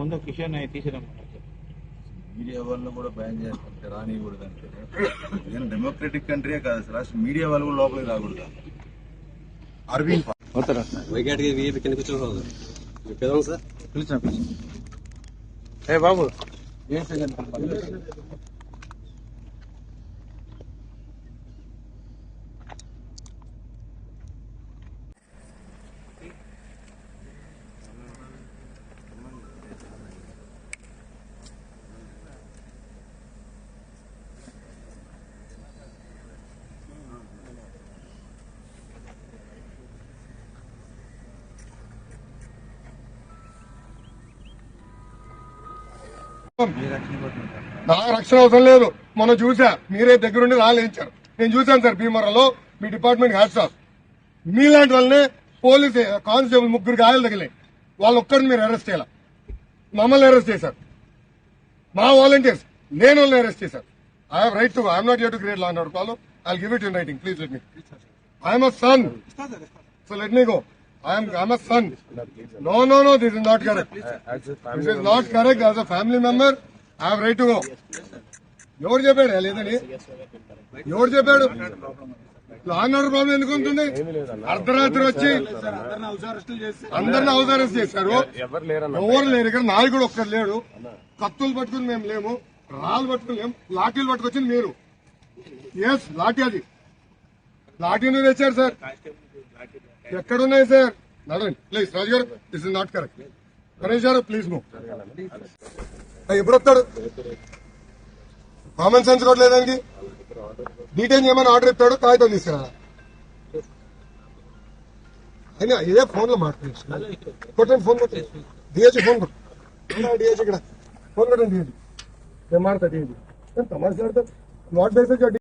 ముందు కిషోర్ నాయక్ తీసిరమ్మన్నారు sir. Media వాళ్ళు కూడా బ్యాన్ చేస్తుంటే రానియకూడదు అంటే నేను డెమోక్రటిక్ కంట్రీయే కాదు సార్ అసలు మీడియా వాళ్ళు కూడా లోపలికి రాకూడదు. అరవింద్ వైగాటికి వీపీ కింద కూర్చోకూడదు సార్. పిలిచిన పిలిచిన ఏ బాబు? ఏం సంగతి? రక్షణ నా రక్షణ అవసరం లేదు. మొన్న చూసా. మీరే దగ్గరుండి రాలేంచారు నేను చూశాను సార్ భీమవరంలో. మీ డిపార్ట్మెంట్ హ్యాట్స్ ఆఫ్ మీలాంటి వాళ్ళనే పోలీస్ కానిస్టేబుల్ ముగ్గురు గాయాలు తగిలాయి వాళ్ళు ఒక్కరిని మీరు అరెస్ట్ చేయాల? మమ్మల్ని అరెస్ట్ చేశారు. మా వాలంటీర్స్. నేను వాళ్ళని అరెస్ట్ చేశారు I have right to I'm not you to create law and problem I give it in writing please let me I'm a son so let me go I'm a son no no no this is not correct this is not correct as a family member I have right to go ఎవరు చెప్పాడు? లేదని ఎవరు చెప్పాడు? Law and order problem ఎందుకు ఉంటుంది? అర్ధరాత్రి వచ్చి అందరిని హౌస్ అరెస్ట్ చేశారు. ఎవరు లేరు ఇక్కడ? నాయకుడు ఒక్కరు లేడు. కత్తులు పట్టుకుని మేము లేము. రాళ్ళు పట్టుకుని లేము. లాఠీలు పట్టుకొచ్చింది మీరు. ఎస్ లాఠీ అది. లాఠీ నువ్వు తెచ్చారు సార్ ఎక్కడున్నాయి సార్ నడవండి please Raju garu this is not correct Ganesh garu please move ఎప్పుడు వస్తాడు కామన్ సెన్స్ కూడా లేదానికి డీటెయిల్ ఏమైనా ఆర్డర్ ఇస్తాడు కాగితం తీసుకురా అయినా ఇదే ఫోన్ లో మాట్లాడుతున్నాడు కొట్టండి ఫోన్ కొట్టండి డిహెచ్ ఫోన్ కొట్టు డిహెచ్ ఇక్కడ ఫోన్ కొట్టండి డిహెచ్ ఏం మాడతా డిహెచ్ తమాషా వాట్ బేసిస్